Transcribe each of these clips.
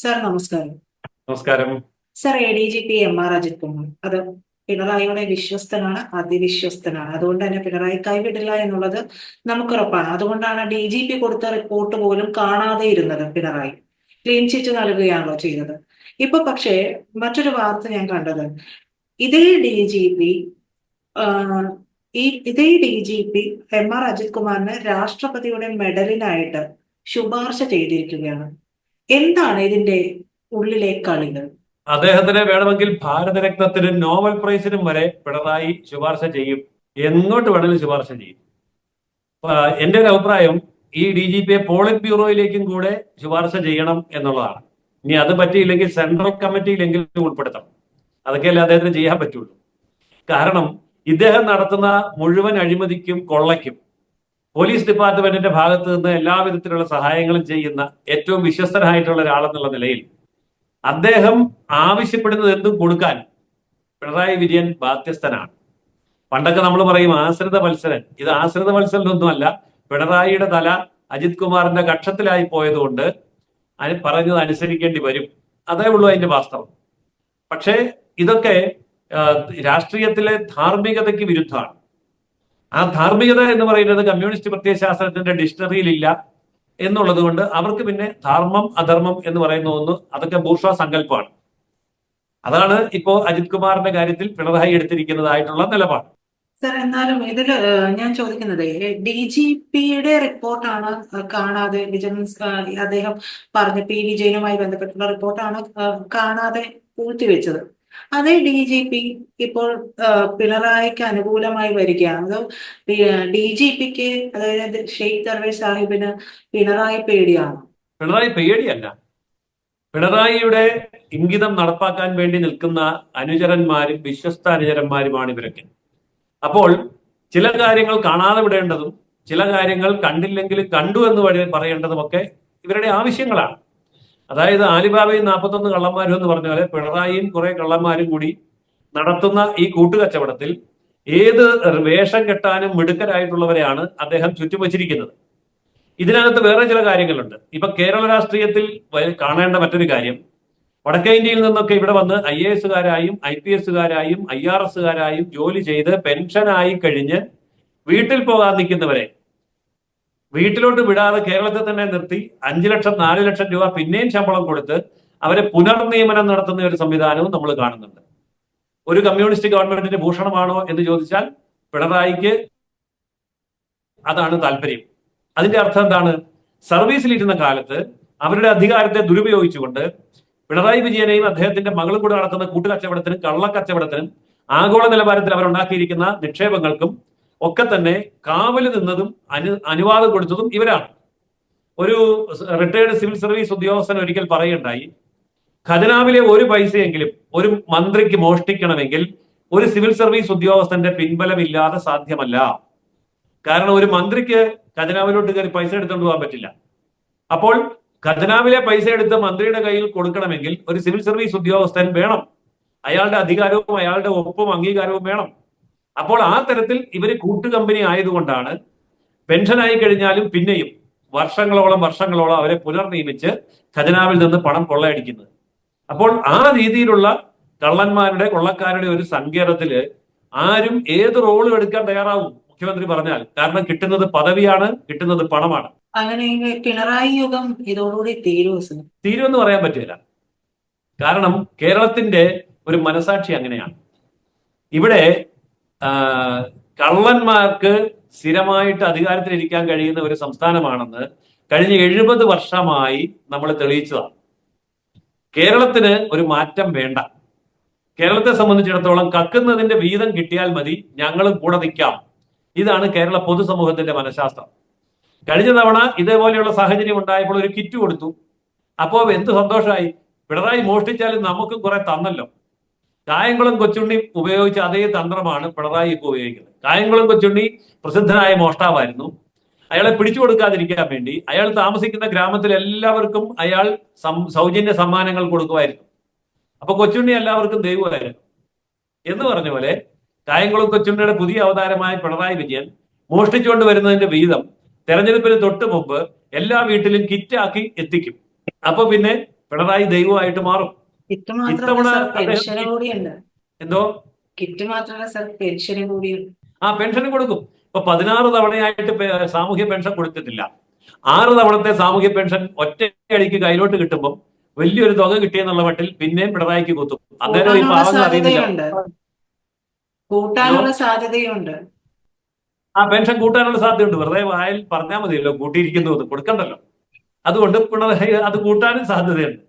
Sir നമസ്കാരം. നമസ്കാരം. Sir A D G P M R Ajith Kumar. അത് പിണറായിയുടെ വിശ്വസ്തനാണ് അതിവിശ്വസ്തനാണ്. അതുകൊണ്ട് തന്നെ പിണറായി കൈവിടില്ല എന്നുള്ളത് നമുക്കുറപ്പാണ്. അതുകൊണ്ടാണ് ഡി ജി പി കൊടുത്ത റിപ്പോർട്ട് പോലും കാണാതെ ഇരുന്നത് പിണറായി. ക്ലീൻ ചിറ്റ് നൽകുകയാണല്ലോ ചെയ്തത്. ഇപ്പൊ പക്ഷേ മറ്റൊരു വാർത്ത ഞാൻ കണ്ടത്. ഇതേ ഡി ജി പി ഈ ഇതേ D G P M R Ajith കുമാറിന് രാഷ്ട്രപതിയുടെ മെഡലിനായിട്ട് ശുപാർശ ചെയ്തിരിക്കുകയാണ്. എന്താണ് ഇതിന്റെ ഉള്ളിലെ കളികൾ? അദ്ദേഹത്തിന് വേണമെങ്കിൽ ഭാരതരത്നത്തിനും നോബൽ പ്രൈസിനും വരെ പിണറായി ശുപാർശ ചെയ്യും. എങ്ങോട്ട് വേണമെങ്കിലും ശുപാർശ ചെയ്യും. എന്റെ ഒരു അഭിപ്രായം ഈ ഡി ജി പിയെ പോളിറ്റ് ബ്യൂറോയിലേക്കും കൂടെ ശുപാർശ ചെയ്യണം എന്നുള്ളതാണ്. ഇനി അത് പറ്റിയില്ലെങ്കിൽ സെൻട്രൽ കമ്മിറ്റിയിലെങ്കിലും ഉൾപ്പെടുത്തണം. അതൊക്കെയല്ലേ അദ്ദേഹത്തിന് ചെയ്യാൻ പറ്റുള്ളൂ. കാരണം ഇദ്ദേഹം നടത്തുന്ന മുഴുവൻ അഴിമതിക്കും കൊള്ളയ്ക്കും പോലീസ് ഡിപ്പാർട്ട്മെന്റിന്റെ ഭാഗത്ത് നിന്ന് എല്ലാവിധത്തിലുള്ള സഹായങ്ങളും ചെയ്യുന്ന ഏറ്റവും വിശ്വസ്തനായിട്ടുള്ള ഒരാളെന്നുള്ള നിലയിൽ അദ്ദേഹം ആവശ്യപ്പെടുന്നത് എന്തും കൊടുക്കാൻ പിണറായി വിജയൻ ബാധ്യസ്ഥനാണ്. പണ്ടൊക്കെ നമ്മൾ പറയും ആശ്രിത മത്സരൻ ഇത് ആശ്രിത മത്സരനൊന്നുമല്ല പിണറായിയുടെ തല അജിത് കുമാറിന്റെ കക്ഷത്തിലായി പോയതുകൊണ്ട് അതിന് പറഞ്ഞത് അനുസരിക്കേണ്ടി വരും. അതേ ഉള്ളൂ അതിന്റെ വാസ്തവം. പക്ഷേ ഇതൊക്കെ രാഷ്ട്രീയത്തിലെ ധാർമ്മികതയ്ക്ക് വിരുദ്ധമാണ്. ആ ധാർമ്മികത എന്ന് പറയുന്നത് കമ്മ്യൂണിസ്റ്റ് പ്രത്യയശാസ്ത്രത്തിന്റെ ഡിക്ഷണറിയിൽ ഇല്ല എന്നുള്ളത് കൊണ്ട് അവർക്ക് പിന്നെ ധർമ്മം അധർമ്മം എന്ന് പറയുന്ന ഒന്ന് അതൊക്കെ ബൂർഷ സങ്കല്പമാണ്. അതാണ് ഇപ്പോ അജിത് കുമാറിന്റെ കാര്യത്തിൽ പിണറായി എടുത്തിരിക്കുന്നതായിട്ടുള്ള നിലപാട്. സർ എന്നാലും ഇതിൽ ഞാൻ ചോദിക്കുന്നത് ഡി ജി പിയുടെ റിപ്പോർട്ടാണ് കാണാതെ വിജിലൻസ് അദ്ദേഹം പറഞ്ഞ പി വിജയനുമായി ബന്ധപ്പെട്ടുള്ള റിപ്പോർട്ടാണ് കാണാതെ പൂഴ്ത്തിവെച്ചത്? അതേ ഡി ജി പി ഇപ്പോൾ പിണറായിക്ക് അനുകൂലമായി വരികയാണ്. അത് ഡി ജി പിക്ക് അതായത് ഷെയ്ഖ് തർവേ സാഹിബിന് പിണറായി പേടിയാണ്? പിണറായി പേടിയല്ല. പിണറായിയുടെ ഇംഗിതം നടപ്പാക്കാൻ വേണ്ടി നിൽക്കുന്ന അനുചരന്മാരും വിശ്വസ്ത അനുചരന്മാരുമാണ് ഇവരൊക്കെ. അപ്പോൾ ചില കാര്യങ്ങൾ കാണാതെ വിടേണ്ടതും ചില കാര്യങ്ങൾ കണ്ടില്ലെങ്കിൽ കണ്ടു എന്ന് പറയ- പറയേണ്ടതുമൊക്കെ ഇവരുടെ ആവശ്യങ്ങളാണ്. അതായത് ആലിബാബയും നാൽപ്പത്തൊന്ന് കള്ളന്മാരും എന്ന് പറഞ്ഞ പോലെ പിണറായിയും കുറെ കള്ളന്മാരും കൂടി നടത്തുന്ന ഈ കൂട്ടുകച്ചവടത്തിൽ ഏത് വേഷം കെട്ടാനും മിടുക്കരായിട്ടുള്ളവരെയാണ് അദ്ദേഹം ചുറ്റും വച്ചിരിക്കുന്നത് ഇതിനകത്ത് വേറെ ചില കാര്യങ്ങളുണ്ട്. ഇപ്പൊ കേരള രാഷ്ട്രീയത്തിൽ കാണേണ്ട മറ്റൊരു കാര്യം വടക്കേ ഇന്ത്യയിൽ നിന്നൊക്കെ ഇവിടെ വന്ന് ഐ എ എസുകാരായും ഐ പി എസുകാരായും ഐ ആർ എസുകാരായും ജോലി ചെയ്ത് പെൻഷനായി കഴിഞ്ഞ് വീട്ടിൽ പോകാൻ നിൽക്കുന്നവരെ വീട്ടിലോട്ട് വിടാതെ കേരളത്തിൽ തന്നെ നിർത്തി അഞ്ചു ലക്ഷം നാല് ലക്ഷം രൂപ പിന്നെയും ശമ്പളം കൊടുത്ത് അവരെ പുനർനിയമനം നടത്തുന്ന ഒരു സംവിധാനവും നമ്മൾ കാണുന്നുണ്ട്. ഒരു കമ്മ്യൂണിസ്റ്റ് ഗവൺമെന്റിന്റെ ഭൂഷണമാണോ എന്ന് ചോദിച്ചാൽ പിണറായിക്ക് അതാണ് താല്പര്യം. അതിന്റെ അർത്ഥം എന്താണ്? സർവീസിലിരുന്ന കാലത്ത് അവരുടെ അധികാരത്തെ ദുരുപയോഗിച്ചുകൊണ്ട് പിണറായി വിജയനെയും അദ്ദേഹത്തിന്റെ മകളും കൂടെ നടത്തുന്ന കൂട്ടുകച്ചവടത്തിനും കള്ളക്കച്ചവടത്തിനും ആഗോള നിലവാരത്തിൽ അവരുണ്ടാക്കിയിരിക്കുന്ന നിക്ഷേപങ്ങൾക്കും ഒക്കെ തന്നെ കാവൽ നിന്നതും അനു അനുവാദം കൊടുത്തതും ഇവരാണ്. ഒരു റിട്ടയർഡ് സിവിൽ സർവീസ് ഉദ്യോഗസ്ഥൻ ഒരിക്കൽ പറയുണ്ടായി ഖജനാവിലെ ഒരു പൈസയെങ്കിലും ഒരു മന്ത്രിക്ക് മോഷ്ടിക്കണമെങ്കിൽ ഒരു സിവിൽ സർവീസ് ഉദ്യോഗസ്ഥന്റെ പിൻബലമില്ലാതെ സാധ്യമല്ല. കാരണം ഒരു മന്ത്രിക്ക് ഖജനാവിലോട്ട് കയറി പൈസ എടുത്തുകൊണ്ട് പോകാൻ പറ്റില്ല. അപ്പോൾ ഖജനാവിലെ പൈസ എടുത്ത് മന്ത്രിയുടെ കയ്യിൽ കൊടുക്കണമെങ്കിൽ ഒരു സിവിൽ സർവീസ് ഉദ്യോഗസ്ഥൻ വേണം. അയാളുടെ അധികാരവും അയാളുടെ ഒപ്പും അംഗീകാരവും വേണം. അപ്പോൾ ആ തരത്തിൽ ഇവർ കൂട്ടുകമ്പനി ആയതുകൊണ്ടാണ് പെൻഷനായി കഴിഞ്ഞാലും പിന്നെയും വർഷങ്ങളോളം വർഷങ്ങളോളം അവരെ പുനർനിയമിച്ച് ഖജനാവിൽ നിന്ന് പണം കൊള്ളയടിക്കുന്നത്. അപ്പോൾ ആ രീതിയിലുള്ള കള്ളന്മാരുടെ കൊള്ളക്കാരുടെ ഒരു സങ്കേതത്തിൽ ആരും ഏത് റോളും എടുക്കാൻ തയ്യാറാവും മുഖ്യമന്ത്രി പറഞ്ഞാൽ. കാരണം കിട്ടുന്നത് പദവിയാണ് കിട്ടുന്നത് പണമാണ്. അങ്ങനെ പിണറായി യുഗം ഇതോടുകൂടി സർ തീരുമെന്ന് പറയാൻ പറ്റില്ല. കാരണം കേരളത്തിന്റെ ഒരു മനസാക്ഷി അങ്ങനെയാണ്. ഇവിടെ കള്ളന്മാർക്ക് സ്ഥിരമായിട്ട് അധികാരത്തിലിരിക്കാൻ കഴിയുന്ന ഒരു സംസ്ഥാനമാണെന്ന് കഴിഞ്ഞ എഴുപത് വർഷമായി നമ്മൾ തെളിയിച്ചതാണ്. കേരളത്തിന് ഒരു മാറ്റം വേണ്ട. കേരളത്തെ സംബന്ധിച്ചിടത്തോളം കക്കുന്നതിന്റെ വീതം കിട്ടിയാൽ മതി ഞങ്ങളും കൂടെ നിൽക്കാം. ഇതാണ് കേരള പൊതുസമൂഹത്തിന്റെ മനഃശാസ്ത്രം. കഴിഞ്ഞ തവണ ഇതേപോലെയുള്ള സാഹചര്യം ഉണ്ടായപ്പോൾ ഒരു കിറ്റ് കൊടുത്തു. അപ്പോ എന്ത് സന്തോഷമായി. പിണറായി മോഷ്ടിച്ചാലും നമുക്കും കുറെ തന്നല്ലോ. കായംകുളം കൊച്ചുണ്ണി ഉപയോഗിച്ച അതേ തന്ത്രമാണ് പിണറായി ഇപ്പോൾ ഉപയോഗിക്കുന്നത്. കായംകുളം കൊച്ചുണ്ണി പ്രസിദ്ധനായ മോഷ്ടാവായിരുന്നു. അയാളെ പിടിച്ചു കൊടുക്കാതിരിക്കാൻ വേണ്ടി അയാൾ താമസിക്കുന്ന ഗ്രാമത്തിൽ എല്ലാവർക്കും അയാൾ സൗജന്യ സമ്മാനങ്ങൾ കൊടുക്കുമായിരുന്നു. അപ്പൊ കൊച്ചുണ്ണി എല്ലാവർക്കും ദൈവമായിരുന്നു. എന്ന് പറഞ്ഞ പോലെ കായംകുളം കൊച്ചുണ്ണിയുടെ പുതിയ അവതാരമായ പിണറായി വിജയൻ മോഷ്ടിച്ചുകൊണ്ട് വരുന്നതിന്റെ വീതം തെരഞ്ഞെടുപ്പിന് തൊട്ട് മുമ്പ് എല്ലാ വീട്ടിലും കിറ്റാക്കി എത്തിക്കും. അപ്പൊ പിന്നെ പിണറായി ദൈവമായിട്ട് മാറും. കിറ്റ് മാത്രമല്ല സാർ കൂടിയുണ്ട്. എന്തോ? കിറ്റ് മാത്രമല്ല സാർ പെൻഷൻ കൂടിയുണ്ട്. ആ പെൻഷൻ കൊടുക്കും. ഇപ്പൊ പതിനാറ് തവണയായിട്ട് സാമൂഹ്യ പെൻഷൻ കൊടുത്തിട്ടില്ല. ആറ് തവണത്തെ സാമൂഹ്യ പെൻഷൻ ഒറ്റയടിക്ക് കയ്യിലോട്ട് കിട്ടുമ്പോൾ വലിയൊരു തുക കിട്ടിയെന്നുള്ള മട്ടിൽ പിന്നെയും പിണറായിക്ക് കുത്തും. അന്നേരം ഈ പാവങ്ങൾ അറിയുന്നില്ല. കൂട്ടാനുള്ള സാധ്യതയുണ്ട്. ആ പെൻഷൻ കൂട്ടാനുള്ള സാധ്യതയുണ്ട്. വെറുതെ വായിൽ പറഞ്ഞാൽ മതിയല്ലോ കൂട്ടിയിരിക്കുന്നു കൊടുക്കണ്ടല്ലോ. അതുകൊണ്ട് പിണറായി അത് കൂട്ടാനും സാധ്യതയുണ്ട്.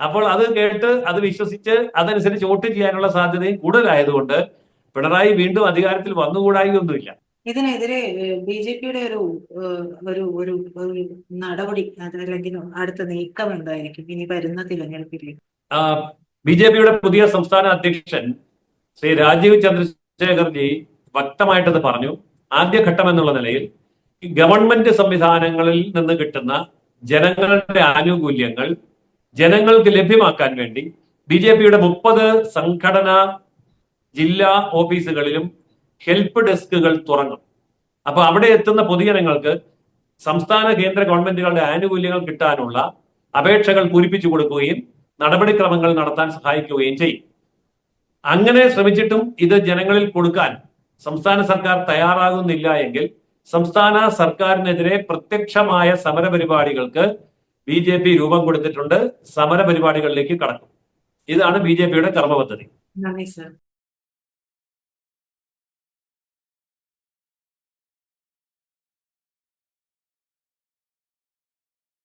അപ്പോൾ അത് കേട്ട് അത് വിശ്വസിച്ച് അതനുസരിച്ച് വോട്ട് ചെയ്യാനുള്ള സാധ്യതയും കൂടുതലായതുകൊണ്ട് പിണറായി വീണ്ടും അധികാരത്തിൽ വന്നുകൂടായികയൊന്നുമില്ല. ഇതിനെതിരെ ബി ജെ പിയുടെ ഒരു ഒരു ഒരു ഒരു നടപടി അതല്ലെങ്കിൽ അടുത്ത നീക്കം എന്തായിരിക്കും? ഇനി വരുന്ന തിരഞ്ഞെടുപ്പിൽ ബി ജെ പിയുടെ പുതിയ സംസ്ഥാന അധ്യക്ഷൻ ശ്രീ രാജീവ് ചന്ദ്രശേഖർജി വ്യക്തമായിട്ടത് പറഞ്ഞു. ആദ്യഘട്ടം എന്നുള്ള നിലയിൽ ഗവൺമെന്റ് സംവിധാനങ്ങളിൽ നിന്ന് കിട്ടുന്ന ജനങ്ങളുടെ ആനുകൂല്യങ്ങൾ ജനങ്ങൾക്ക് ലഭ്യമാക്കാൻ വേണ്ടി ബി ജെ പിയുടെ മുപ്പത് സംഘടനാ ജില്ലാ ഓഫീസുകളിലും ഹെൽപ്പ് ഡെസ്കുകൾ തുറങ്ങും അപ്പൊ അവിടെ എത്തുന്ന പൊതുജനങ്ങൾക്ക് സംസ്ഥാന കേന്ദ്ര ഗവൺമെന്റുകളുടെ ആനുകൂല്യങ്ങൾ കിട്ടാനുള്ള അപേക്ഷകൾ പൂരിപ്പിച്ചു കൊടുക്കുകയും നടപടിക്രമങ്ങൾ നടത്താൻ സഹായിക്കുകയും ചെയ്യും. അങ്ങനെ ശ്രമിച്ചിട്ടും ഇത് ജനങ്ങളിൽ കൊടുക്കാൻ സംസ്ഥാന സർക്കാർ തയ്യാറാകുന്നില്ല എങ്കിൽ സംസ്ഥാന സർക്കാരിനെതിരെ പ്രത്യക്ഷമായ സമരപരിപാടികൾക്ക് ബി ജെ പി രൂപം കൊടുത്തിട്ടുണ്ട് സമര പരിപാടികളിലേക്ക് കടക്കും. ഇതാണ് ബി ജെ പിയുടെ കർമ്മ പദ്ധതി